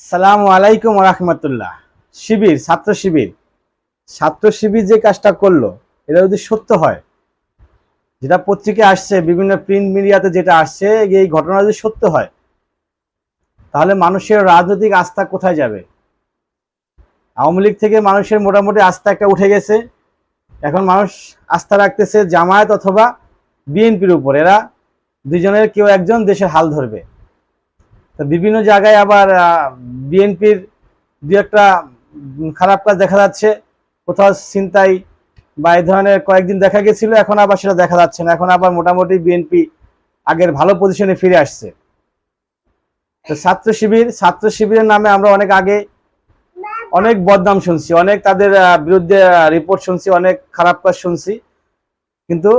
আসসালামু আলাইকুম রহমতুল্লাহ। শিবির, ছাত্র শিবির। ছাত্র শিবির যে কাজটা করল, এটা যদি সত্য হয়, যেটা পত্রিকায় আসছে, বিভিন্ন প্রিন্ট মিডিয়াতে যেটা আসছে, এই ঘটনা যদি সত্য হয়, তাহলে মানুষের রাজনৈতিক আস্থা কোথায় যাবে? আওয়ামী লীগ থেকে মানুষের মোটামুটি আস্থা একটা উঠে গেছে। এখন মানুষ আস্থা রাখতেছে জামায়াত অথবা বিএনপির উপর। এরা দুজনের কেউ একজন দেশের হাল ধরবে। বিভিন্ন জায়গায় আবার বিএনপির দু একটা খারাপ কাজ দেখা যাচ্ছে। কোথাও ছিনতাই বা এই ধরনের কয়েকদিন দেখা গেছিল, এখন আবার সেটা দেখা যাচ্ছে না। এখন আবার মোটামুটি বিএনপি আগের ভালো পজিশনে ফিরে আসছে। তো ছাত্র শিবির, ছাত্র শিবিরের নামে আমরা অনেক আগে অনেক বদনাম শুনছি, অনেক তাদের বিরুদ্ধে রিপোর্ট শুনছি, অনেক খারাপ কাজ শুনছি। কিন্তু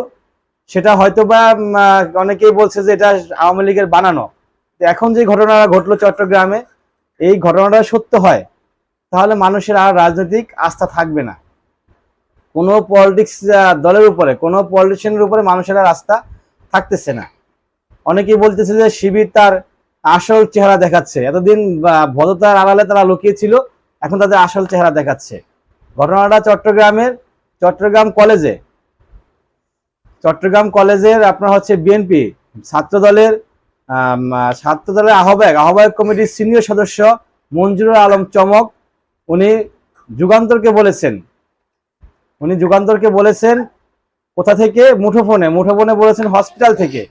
সেটা হয়তো বা অনেকেই বলছে যে এটা আওয়ামী লীগের বানানো। এখন যে ঘটনাটা ঘটলো চট্টগ্রামে, এই ঘটনাটা সত্য হয়? তাহলে মানুষের আর রাজনৈতিক আস্থা থাকবে না। কোনো পলিটিক্স দলের উপরে, কোনো পলিটিশিয়ানের উপরে মানুষের আর আস্থা থাকতেছে না। অনেকেই বলতেছে যে শিবির তার আসল চেহারা দেখাচ্ছে। এতদিন ভদ্রতার আড়ালে তারা লুকিয়েছিল, এখন তাদের আসল চেহারা দেখাচ্ছে। ঘটনাটা চট্টগ্রামের, চট্টগ্রাম কলেজে চট্টগ্রাম কলেজের আপনার হচ্ছে বিএনপি ছাত্র দলের ছাত্র দলের আহ্বায়ক আহ্বায়ক কমিটির সিনিয়র সদস্য মঞ্জুরুল আলম চমক, উনি যুগান্তরকে বলেছেন। উনি যুগান্তরকে বলেছেন, কোথা থেকে? মুঠোফোনে। মুঠোফোনে বলেছেন হসপিটাল থেকে।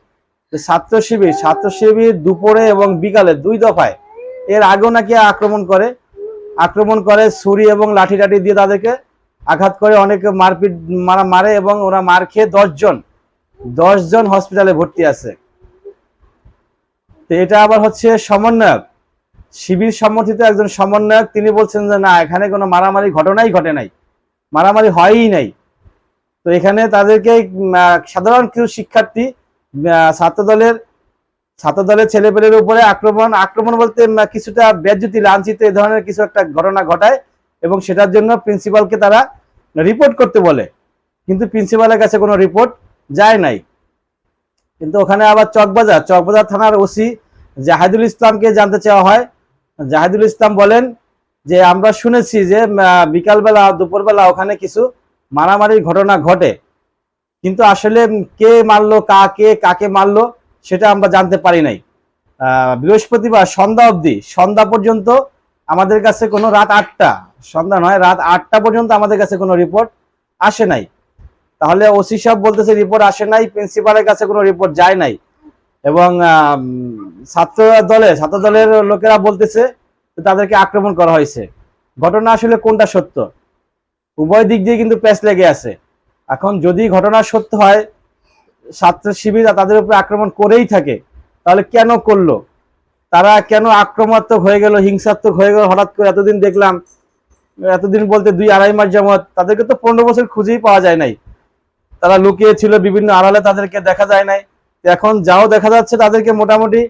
ছাত্র শিবির ছাত্র শিবির দুপুরে এবং বিকালে দুই দফায়। এর আগেও নাকি আক্রমণ করে। আক্রমণ করে ছুরি এবং লাঠি টাঠি দিয়ে তাদেরকে আঘাত করে। অনেকে মারপিট, মারা মারে এবং ওরা মার খেয়ে দশজন দশজন হসপিটালে ভর্তি আছে। তো এটা আবার হচ্ছে সমন্বয়ক। শিবির সমর্থিত একজন সমন্বয়ক, তিনি বলছেন যে, না, এখানে কোনো মারামারি ঘটনাই ঘটে নাই। মারামারি হয়ই নাই। তো এখানে তাদেরকে সাধারণ কিছু শিক্ষার্থী ছাত্রদলের ছাত্রদলের ছাত্র ছেলেপেলের উপরে আক্রমণ আক্রমণ বলতে কিছুটা বেজ্জুতি, লাঞ্ছিত এই ধরনের কিছু একটা ঘটনা ঘটায় এবং সেটার জন্য প্রিন্সিপালকে তারা রিপোর্ট করতে বলে। কিন্তু প্রিন্সিপালের কাছে কোনো রিপোর্ট যায় নাই। কিন্তু ওখানে আবার চকবাজার চকবাজার থানার ওসি জাহিদুল ইসলামকে জানতে চাওয়া হয়। জাহিদুল ইসলাম বলেন যে, আমরা শুনেছি যে বিকালবেলা, দুপুরবেলা ওখানে কিছু মারামারির ঘটনা ঘটে। কিন্তু আসলে কে মারলো কাকে কাকে মারলো, সেটা আমরা জানতে পারি নাই। বৃহস্পতিবার সন্ধ্যা অবধি, সন্ধ্যা পর্যন্ত আমাদের কাছে কোনো রাত আটটা, সন্ধ্যা নয়, রাত আটটা পর্যন্ত আমাদের কাছে কোনো রিপোর্ট আসে নাই। তাহলে ওসি সাহেব বলতেছে, রিপোর্ট আসে নাই, প্রিন্সিপালের কাছে কোনো রিপোর্ট যায় নাই। এবং ছাত্র দলে, ছাত্র দলের লোকেরা বলতেছে তাদেরকে আক্রমণ করা হয়েছে। ঘটনা আসলে কোনটা সত্য? উভয় দিক দিয়ে কিন্তু প্যাচ লেগে আছে। এখন যদি ঘটনা সত্য হয়, ছাত্র শিবির তাদের উপরে আক্রমণ করেই থাকে, তাহলে কেন করল? তারা কেন আক্রমণাত্মক হয়ে গেল, হিংসাত্মক হয়ে গেল? হঠাৎ করে এতদিন দেখলাম, এতদিন বলতে দুই আড়াই মাস যাবত তাদেরকে তো পনেরো বছর খুঁজেই পাওয়া যায় নাই। তারা লুকিয়ে ছিল বিভিন্ন আড়ালে, তাদেরকে দেখা যায় নাই। এখন যাও দেখা যাচ্ছে তাদেরকে মোটামুটি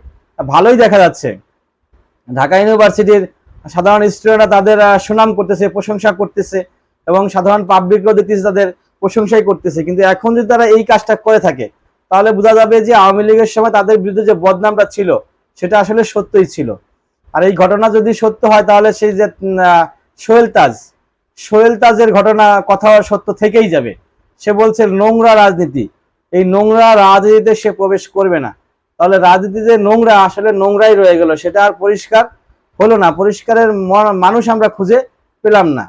ভালোই দেখা যাচ্ছে। ঢাকা ইউনিভার্সিটির সাধারণ স্টুডেন্টরা তাদের সুনাম করতেছে, প্রশংসা করতেছে এবং সাধারণ পাবলিকও দেখতেছে তাদের প্রশংসাই করতেছে। কিন্তু এখন যদি তারা এই কাজটা করে থাকে, তাহলে বোঝা যাবে যে আওয়ামী লীগের সময় তাদের বিরুদ্ধে যে বদনামটা ছিল, সেটা আসলে সত্যই ছিল। আর এই ঘটনা যদি সত্য হয়, তাহলে সেই যে সোহেল তাজ, সোহেল তাজের ঘটনা কথা সত্য থেকেই যাবে। সে বলছে, নোংরা রাজনীতি। এই নোংরা রাজনীতিতে সে প্রবেশ করবে না। তাহলে রাজনীতিতে নোংরা, আসলে নোংরাই রয়ে গেল। সেটা আর পরিষ্কার হলো না। পরিষ্কারের মানুষ আমরা খুঁজে পেলাম না।